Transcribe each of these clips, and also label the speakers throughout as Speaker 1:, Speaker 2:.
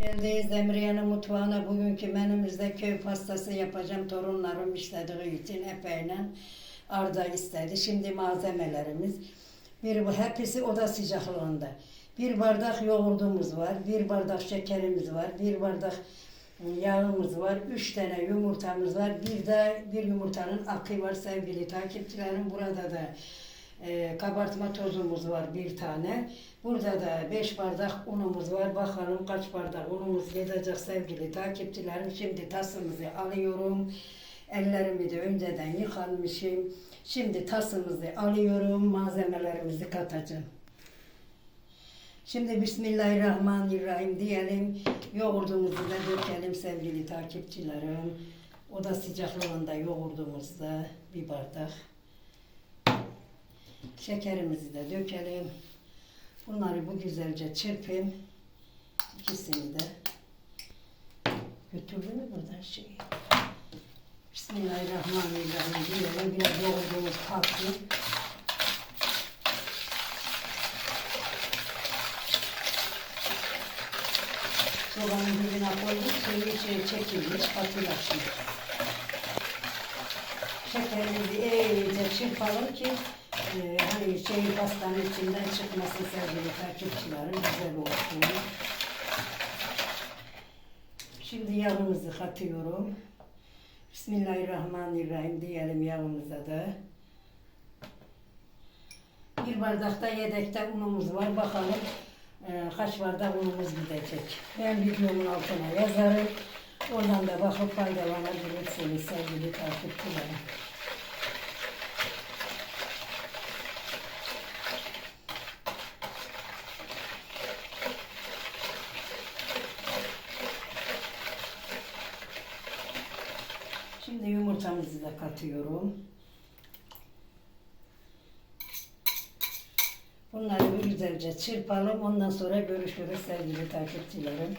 Speaker 1: Geldiyiz Emriye'nin mutfağına. Bugünkü menümüzde köy pastası yapacağım. Torunlarım istediği için epeyle Arda istedi. Şimdi malzemelerimiz. Bir hepsi oda sıcaklığında. Bir bardak yoğurdumuz var. Bir bardak şekerimiz var. Bir bardak yağımız var. Üç tane yumurtamız var. Bir de bir yumurtanın akı var sevgili takipçilerim. Burada da e, kabartma tozumuz var bir tane. Burada da 5 bardak unumuz var. Bakalım kaç bardak unumuz yetecek sevgili takipçilerim. Şimdi tasımızı alıyorum. Ellerimi de önceden yıkanmışım. Şimdi tasımızı alıyorum. Malzemelerimizi katacağım. Şimdi Bismillahirrahmanirrahim diyelim. Yoğurdumuzu da dökelim sevgili takipçilerim. Oda sıcaklığında yoğurdumuzda bir bardak. Şekerimizi de dökelim. Bunları bu güzelce çırpayım. İkisini de. Götürdü mü buradan şeyi? Bismillahirrahmanirrahim diyelim. Biraz yoğurdumuz kalksın. Sobanın dibine koyduk. Suyu içine çekilmiş. Katılaşmış. Şekerimizi iyice çırpalım ki e, hani şey pastanın içinden çıkmasın sevgili takipçilerim. Güzel olsun. Şimdi yağımızı katıyorum. Bismillahirrahmanirrahim diyelim yağımıza da. Bir bardakta yedekte unumuz var. Bakalım e, kaç bardak unumuz gidecek. Ben videomun altına yazarım. Oradan da bakıp faydalanabilirsiniz sevgili takipçilerim. Şimdi yumurtamızı da katıyorum. Bunları bir güzelce çırpalım. Ondan sonra görüşürüz sevgili takipçilerim.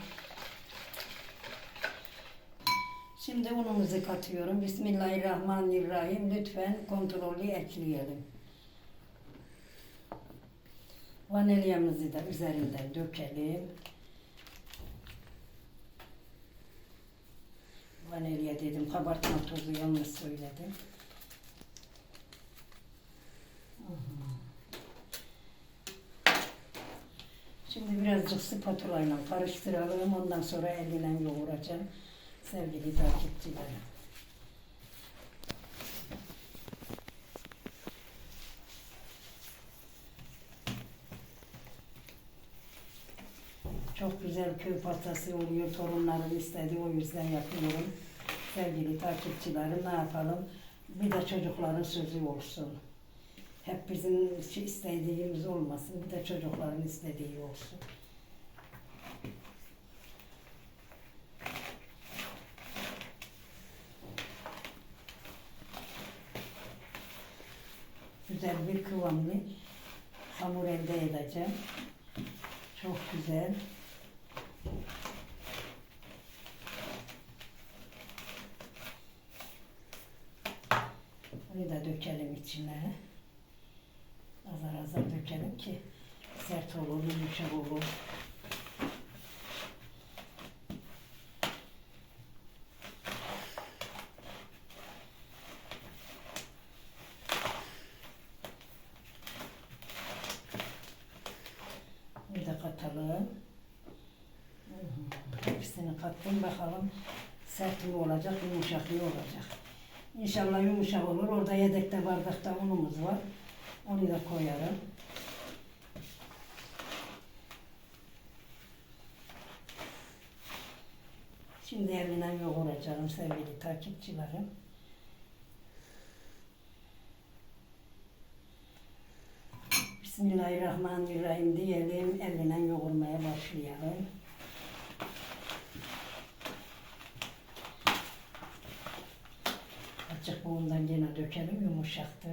Speaker 1: Şimdi unumuzu katıyorum. Bismillahirrahmanirrahim. Lütfen kontrollü ekleyelim. Vanilyamızı da üzerinden dökelim. Vanilya dedim. Kabartma tozu yanlış söyledim. Şimdi birazcık spatula ile karıştıralım. Ondan sonra eline yoğuracağım. Sevgili takipçilerim. Çok güzel köy pastası oluyor. Torunlarım istedi. O yüzden yapıyorum. Sevgili takipçilerim ne yapalım? Bir de çocukların sözü olsun. Hep bizim şey istediğimiz olmasın. Bir de çocukların istediği olsun. Güzel bir kıvamlı hamur elde edeceğim. Çok güzel. Bunu da dökelim içine. Azar azar dökelim ki sert olur, yumuşak olur. Bir de katalım. Hı hı. Kattım bakalım sert mi olacak, yumuşak mı olacak. İnşallah yumuşak olur. Orada yedekte bardakta unumuz var. Onu da koyarım. Şimdi eline yoğuracağım sevgili takipçilerim. Bismillahirrahmanirrahim diyelim. Eline yoğurmaya başlayalım. Bundan gene dökelim yumuşaktır.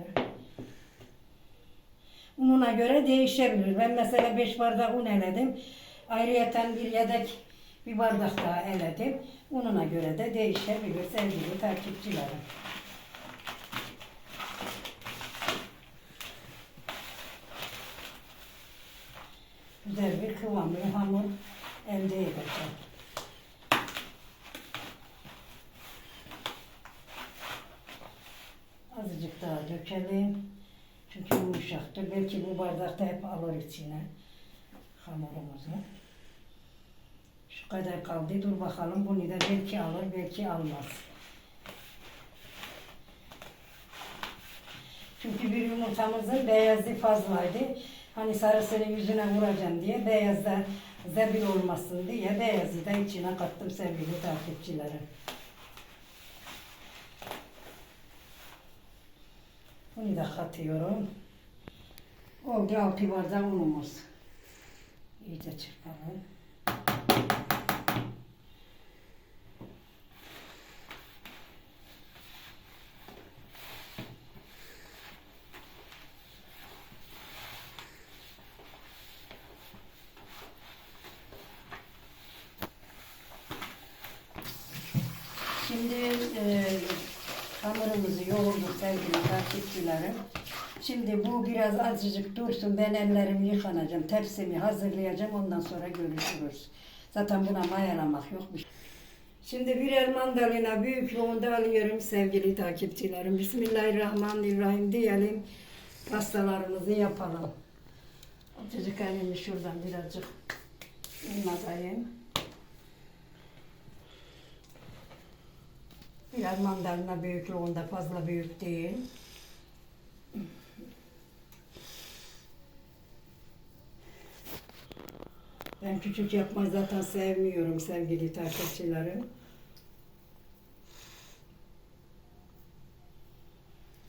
Speaker 1: Ununa göre değişebilir. Ben mesela 5 bardak un eledim. Ayrıyeten bir yedek bir bardak daha eledim. Ununa göre de değişebilir sevgili takipçilerim. Güzel bir kıvamlı hamur elde edeceğim. Dökelim. Çünkü yumuşaktır. Belki bu bardakta hep alır içine hamurumuzu. Şu kadar kaldı. Dur bakalım bunu da belki alır, belki almaz. Çünkü bir yumurtamızın beyazı fazlaydı. Hani sarısını yüzüne vuracağım diye beyazda zebil olmasın diye beyazı da içine kattım sevgili takipçilerim. Bunu da katıyorum. Oldu altı bardak unumuz. İyice çırpalım. Şimdi e, hamurumuzu yoğurduk sevgili takipçilerim. Şimdi bu biraz azıcık dursun. Ben ellerimi yıkanacağım. Tepsimi hazırlayacağım. Ondan sonra görüşürüz. Zaten buna mayalamak yok. bir şey. Şimdi birer mandalina büyüklüğünde alıyorum sevgili takipçilerim. Bismillahirrahmanirrahim diyelim. Pastalarımızı yapalım. Azıcık elimi şuradan birazcık unlayayım. Birer mandalina büyüklüğünde fazla büyük değil. Ben küçük yapmayı zaten sevmiyorum sevgili takipçilerim.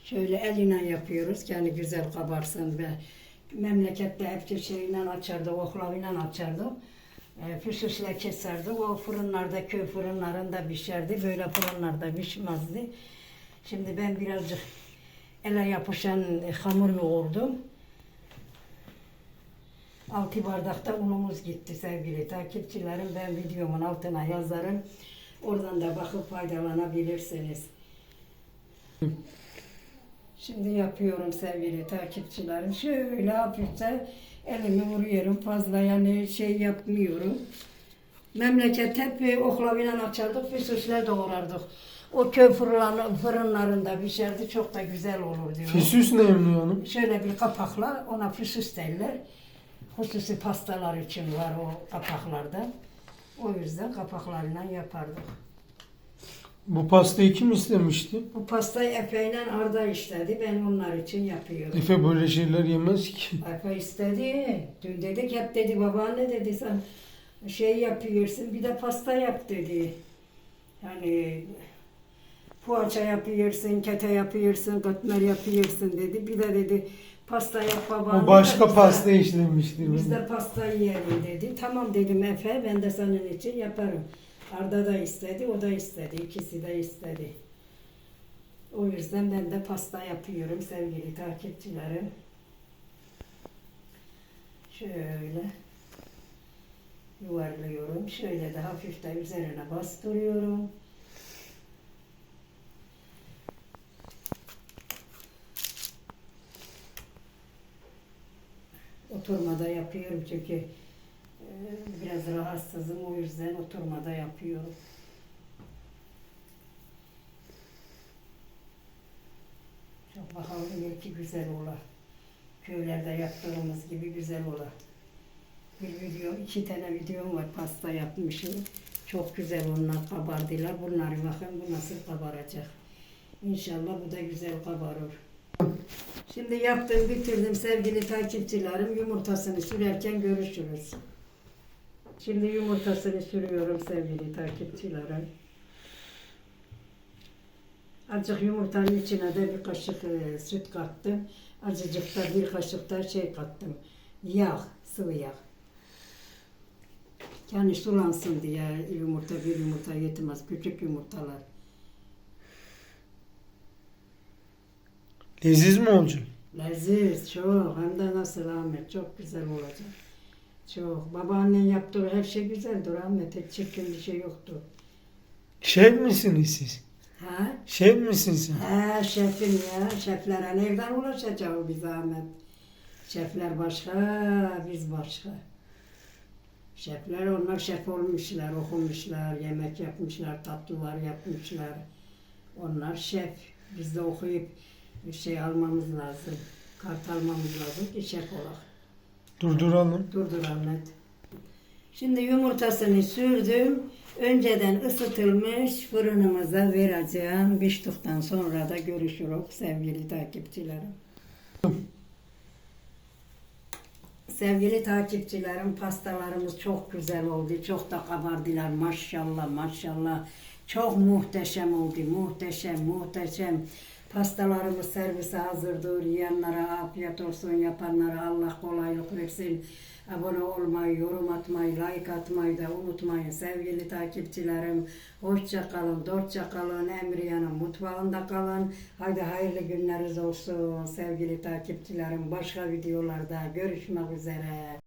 Speaker 1: Şöyle eline yapıyoruz ki hani güzel kabarsın ve memlekette hep şeyle açardı, oklavıyla açardı. E, füsüsle keserdi. O fırınlarda, köy fırınlarında pişerdi. Böyle fırınlarda pişmezdi. Şimdi ben birazcık ele yapışan hamur yoğurdum. Altı bardakta unumuz gitti sevgili takipçilerim. Ben videomun altına yazarım. Oradan da bakıp faydalanabilirsiniz. Şimdi yapıyorum sevgili takipçilerim. Şöyle hafifçe elimi vuruyorum. Fazla yani şey yapmıyorum. Memleket hep oklavıyla açardık, füsüsle doğrardık. O köy fırınlar- fırınlarında pişerdi. Çok da güzel olur diyor.
Speaker 2: Füsüs ne emniyor hanım?
Speaker 1: Şöyle bir kapakla ona füsüs derler. Hususi pastalar için var o kapaklarda. O yüzden kapaklarından yapardık.
Speaker 2: Bu pastayı kim istemişti?
Speaker 1: Bu pastayı Efe'yle Arda istedi. Ben onlar için yapıyorum.
Speaker 2: Efe böyle şeyler yemez ki.
Speaker 1: Efe istedi. Dün dedik hep dedi babaanne dedi sen şey yapıyorsun bir de pasta yap dedi. Yani poğaça yapıyorsun, kete yapıyorsun, katmer yapıyorsun dedi. Bir de dedi pasta yap babaanne.
Speaker 2: O başka
Speaker 1: Biz de-
Speaker 2: pasta işlemiştir.
Speaker 1: Biz de pasta yiyelim dedi. Tamam dedim Efe ben de senin için yaparım. Arda da istedi, o da istedi. İkisi de istedi. O yüzden ben de pasta yapıyorum sevgili takipçilerim. Şöyle yuvarlıyorum. Şöyle de hafif de üzerine bastırıyorum. Oturmada yapıyorum çünkü biraz rahatsızım o yüzden oturmada yapıyorum. Çok bakalım belki güzel ola. Köylerde yaptığımız gibi güzel ola. Bir video, iki tane videom var pasta yapmışım. Çok güzel onlar kabardılar. Bunları bakın bu nasıl kabaracak. İnşallah bu da güzel kabarır. Şimdi yaptım bitirdim sevgili takipçilerim. Yumurtasını sürerken görüşürüz. Şimdi yumurtasını sürüyorum sevgili takipçilerim. Azıcık yumurtanın içine de bir kaşık e, süt kattım. Azıcık da bir kaşık da şey kattım. Yağ, sıvı yağ. Yani sulansın diye yumurta bir yumurta yetmez. Küçük yumurtalar.
Speaker 2: Leziz mi olacak?
Speaker 1: Leziz çok hem de nasıl Ahmet çok güzel olacak. Çok. Babaannen yaptığı her şey güzeldir Ahmet. Hiç çirkin bir şey yoktur.
Speaker 2: Şef misiniz siz?
Speaker 1: Ha?
Speaker 2: Şef misin sen?
Speaker 1: He şefim ya. Şeflere nereden ulaşacak biz Ahmet? Şefler başka, biz başka. Şefler onlar şef olmuşlar, okumuşlar, yemek yapmışlar, tatlılar yapmışlar. Onlar şef. Biz de okuyup bir şey almamız lazım. Kart almamız lazım ki şef olak.
Speaker 2: Durduralım.
Speaker 1: Durdur Ahmet. Şimdi yumurtasını sürdüm. Önceden ısıtılmış fırınımıza vereceğim. Piştikten sonra da görüşürüz sevgili takipçilerim. Sevgili takipçilerim pastalarımız çok güzel oldu. Çok da kabardılar maşallah maşallah. Çok muhteşem oldu. Muhteşem muhteşem. Pastalarımız servise hazırdır. Yiyenlere afiyet olsun. Yapanlara Allah kolaylık versin. Abone olmayı, yorum atmayı, like atmayı da unutmayın sevgili takipçilerim. Hoşça kalın, dostça kalın. Emriyan'ın mutfağında kalın. Haydi hayırlı günleriniz olsun sevgili takipçilerim. Başka videolarda görüşmek üzere.